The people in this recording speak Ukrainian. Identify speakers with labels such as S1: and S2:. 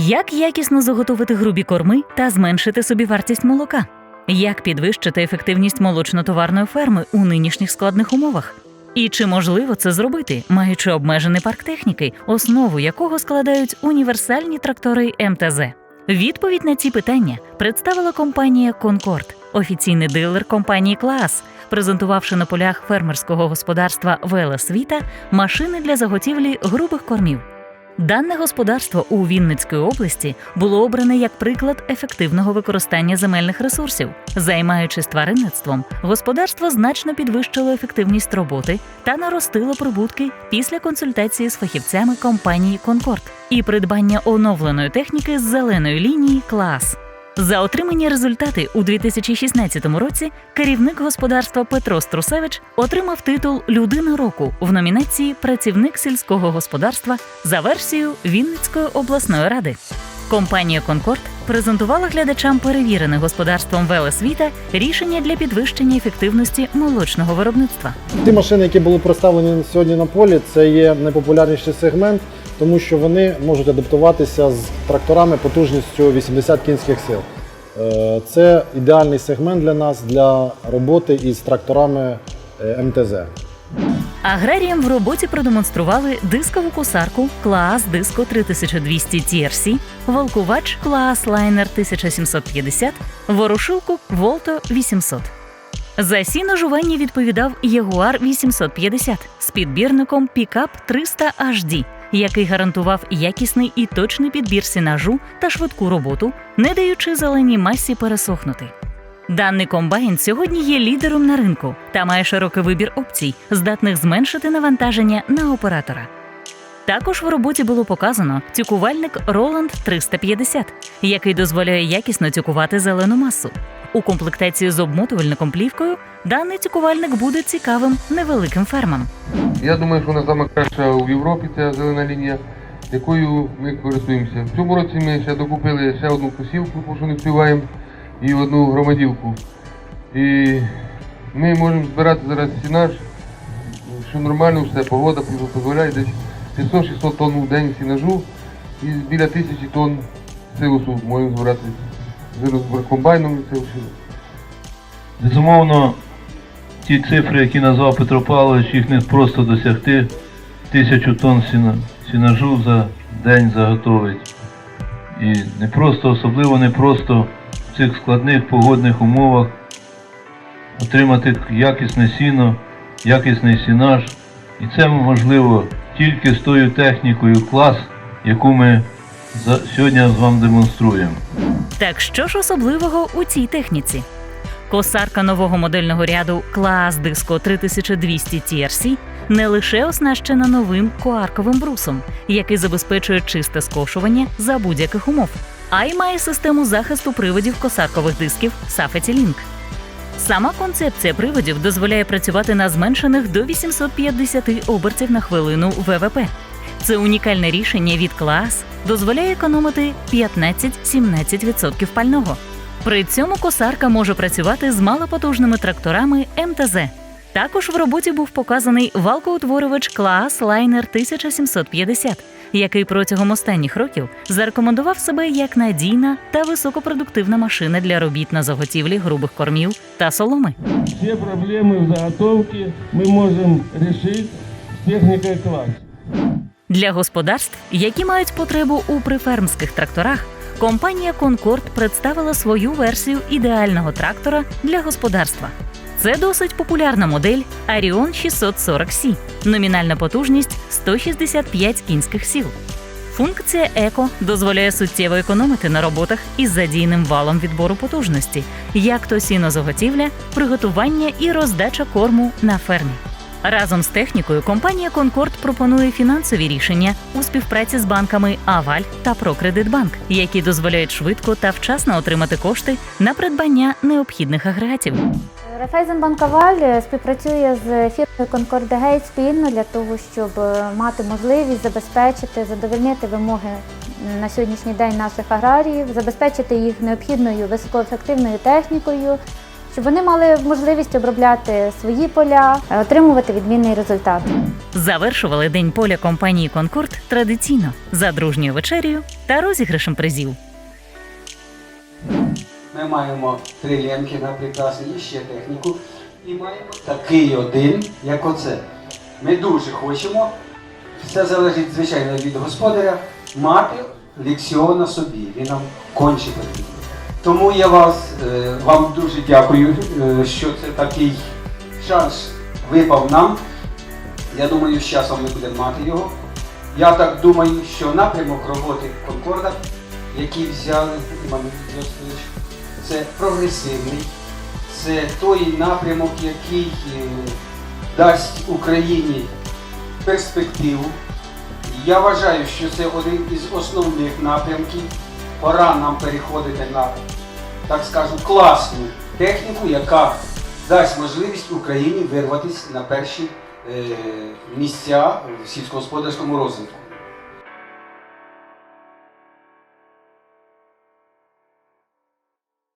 S1: Як якісно заготовити грубі корми та зменшити собівартість молока? Як підвищити ефективність молочно-товарної ферми у нинішніх складних умовах? І чи можливо це зробити, маючи обмежений парк техніки, основу якого складають універсальні трактори МТЗ? Відповідь на ці питання представила компанія Конкорд, офіційний дилер компанії Клас, презентувавши на полях фермерського господарства Велесвіта машини для заготівлі грубих кормів. Дане господарство у Вінницької області було обране як приклад ефективного використання земельних ресурсів. Займаючись тваринництвом, господарство значно підвищило ефективність роботи та наростило прибутки після консультації з фахівцями компанії Конкорд і придбання оновленої техніки з зеленої лінії клас. За отримані результати у 2016 році керівник господарства Петро Струсевич отримав титул Людина року в номінації Працівник сільського господарства за версією Вінницької обласної ради. Компанія Конкорд презентувала глядачам перевірене господарством Велесвіта рішення для підвищення ефективності молочного виробництва.
S2: Ті машини, які були представлені сьогодні на полі, це є найпопулярніший сегмент, тому що вони можуть адаптуватися з тракторами потужністю 80 кінських сил. Е, Це ідеальний сегмент для нас для роботи із тракторами е, МТЗ.
S1: Аграріям в роботі продемонстрували дискову косарку клас Диско 3200 TRC, волкувач клас Лайнер 1750, ворушилку Волто 800. За сіно жування відповідав Ягуар 850 з підбірником Пікап 300 HD, який гарантував якісний і точний підбір сінажу та швидку роботу, не даючи зеленій масі пересохнути. Даний комбайн сьогодні є лідером на ринку та має широкий вибір опцій, здатних зменшити навантаження на оператора. Також в роботі було показано тюкувальник Roland 350, який дозволяє якісно тюкувати зелену масу. У комплектації з обмотувальником плівкою даний тюкувальник буде цікавим невеликим фермам.
S3: Я думаю, що вона саме краща у Європі, ця зелена лінія, якою ми користуємося. В цьому році ми ще докупили ще одну посівку, тому що не встигаємо, і одну громадівку. І ми можемо збирати зараз сінаж, що нормально все, погода дозволяє десь 500-600 тонн в день сінажу і біля тисячі тонн силосу можемо збирати комбайном. Це все.
S4: Безумовно, ті цифри, які назвав Петро Павлович, їх не просто досягти. Тисячу тонн сінажу за день заготовить. І не просто, особливо не просто в цих складних погодних умовах отримати якісне сіно, якісний сінаж. І це можливо тільки з тою технікою клас, яку ми сьогодні вам демонструємо.
S1: Так що ж особливого у цій техніці? Косарка нового модельного ряду клас Диско 3200 TRC не лише оснащена новим коарковим брусом, який забезпечує чисте скошування за будь-яких умов, а й має систему захисту приводів косаркових дисків Safety Link. Сама концепція приводів дозволяє працювати на зменшених до 850 обертів на хвилину ВВП. Це унікальне рішення від клас дозволяє економити 15-17% пального. При цьому косарка може працювати з малопотужними тракторами МТЗ. Також в роботі був показаний валкоутворювач клас Liner 1750, який протягом останніх років зарекомендував себе як надійна та високопродуктивна машина для робіт на заготівлі грубих кормів та соломи.
S5: Все проблемы в заготовке мы можем решить с техникой класс.
S1: Для господарств, які мають потребу у прифермських тракторах, компанія Concord представила свою версію ідеального трактора для господарства. Це досить популярна модель Arion 640C, номінальна потужність 165 кінських сил. Функція еко дозволяє суттєво економити на роботах із задійним валом відбору потужності, як то сінозаготівля, приготування і роздача корму на фермі. Разом з технікою компанія Конкорд пропонує фінансові рішення у співпраці з банками Аваль та Прокредитбанк, які дозволяють швидко та вчасно отримати кошти на придбання необхідних агрегатів.
S6: Райфайзенбанк Аваль співпрацює з фірмою Gate спільно для того, щоб е, мати можливість забезпечити, задовольнити вимоги на сьогоднішній день наших аграріїв, забезпечити їх необхідною високоефективною технікою щоб вони мали можливість обробляти свої поля, е, отримувати відмінний результат.
S1: Завершували день поля компанії Конкорд традиційно за дружньою вечерею та розіграшем призів.
S7: Ми маємо три лемки на прекрасні і ще техніку. І маємо такий один, як оце. Ми дуже хочемо, все залежить, звичайно, від господаря, мати лексіон на собі. Він нам конче потрібен. Тому я вас, е, вам дуже дякую, е, що це такий шанс випав нам. Я думаю, з часом ми будемо мати його. Я так думаю, що напрямок роботи Конкорда, який взяли Іван Йосифович, це прогресивний, це той напрямок, який е, дасть Україні перспективу. Я вважаю, що це один із основних напрямків. Пора нам переходити на, так скажу, класну техніку, яка дасть можливість Україні вирватися на перші е, місця в сільськогосподарському розвитку.